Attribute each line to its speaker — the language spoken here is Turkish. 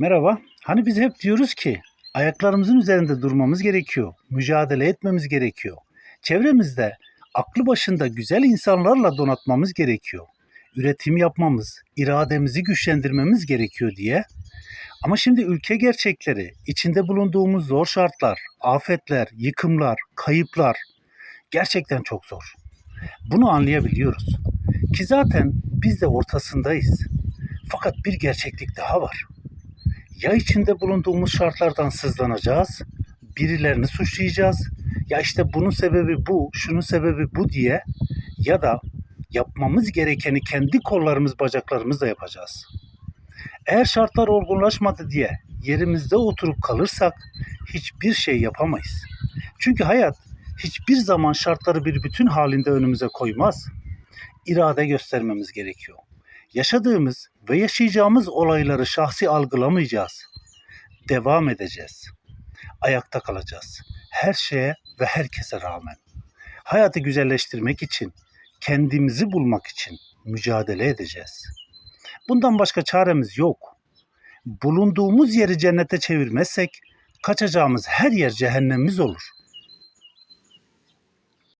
Speaker 1: Merhaba. Hani biz hep diyoruz ki ayaklarımızın üzerinde durmamız gerekiyor. Mücadele etmemiz gerekiyor. Çevremizde aklı başında güzel insanlarla donatmamız gerekiyor. Üretim yapmamız, irademizi güçlendirmemiz gerekiyor diye. Ama şimdi ülke gerçekleri, içinde bulunduğumuz zor şartlar, afetler, yıkımlar, kayıplar gerçekten çok zor. Bunu anlayabiliyoruz. Ki zaten biz de ortasındayız. Fakat bir gerçeklik daha var ya içinde bulunduğumuz şartlardan sızlanacağız, birilerini suçlayacağız. Ya işte bunun sebebi bu, şunun sebebi bu diye ya da yapmamız gerekeni kendi kollarımız, bacaklarımızla yapacağız. Eğer şartlar olgunlaşmadı diye yerimizde oturup kalırsak hiçbir şey yapamayız. Çünkü hayat hiçbir zaman şartları bir bütün halinde önümüze koymaz. İrade göstermemiz gerekiyor yaşadığımız ve yaşayacağımız olayları şahsi algılamayacağız. Devam edeceğiz. Ayakta kalacağız. Her şeye ve herkese rağmen. Hayatı güzelleştirmek için, kendimizi bulmak için mücadele edeceğiz. Bundan başka çaremiz yok. Bulunduğumuz yeri cennete çevirmezsek kaçacağımız her yer cehennemimiz olur.